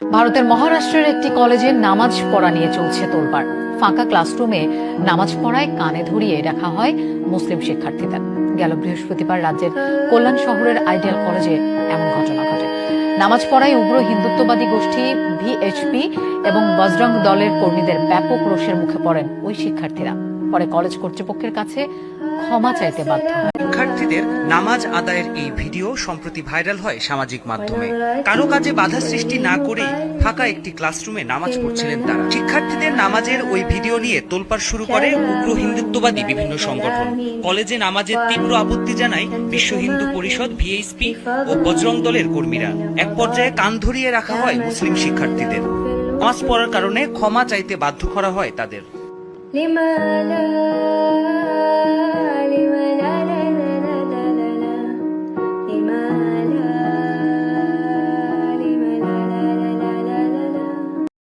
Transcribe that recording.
ভারতের মহারাষ্ট্রের একটি কলেজে নামাজ পড়া নিয়ে চলছে তোলপাড়। ফাঁকা ক্লাসরুমে নামাজ পড়ায় কানে ধরিয়ে রাখা হয় মুসলিম শিক্ষার্থীদের। গেল বৃহস্পতিবার রাজ্যের কল্যাণ শহরের আইডিয়াল কলেজে এমন ঘটনা ঘটে। নামাজ পড়ায় উগ্র হিন্দুত্ববাদী গোষ্ঠী ভিএইচপি এবং বজরং দলের কর্মীদের ব্যাপক রোষের মুখে পড়েন ওই শিক্ষার্থীরা। পরে কলেজ কর্তৃপক্ষের কাছে ক্ষমা চাইতে বাধ্য হয়। শিক্ষার্থীদের নামাজ আদায়ের এই ভিডিও সম্প্রতি ভাইরাল হয় সামাজিক মাধ্যমে। কারও কাজে বাধা সৃষ্টি না করেই ফাঁকা একটি ক্লাসরুমে নামাজ পড়ছিলেন তারা। শিক্ষার্থীদের নামাজের ওই ভিডিও নিয়ে তোলপাড় শুরু করে উগ্র হিন্দুত্ববাদী বিভিন্ন সংগঠন। কলেজে নামাজের তীব্র আপত্তি জানায় বিশ্ব হিন্দু পরিষদ, ভিএইচপি ও বজরং দলের কর্মীরা। এক পর্যায়ে কান ধরিয়ে রাখা হয় মুসলিম শিক্ষার্থীদের। নামাজ পড়ার কারণে ক্ষমা চাইতে বাধ্য করা হয় তাদের। Limala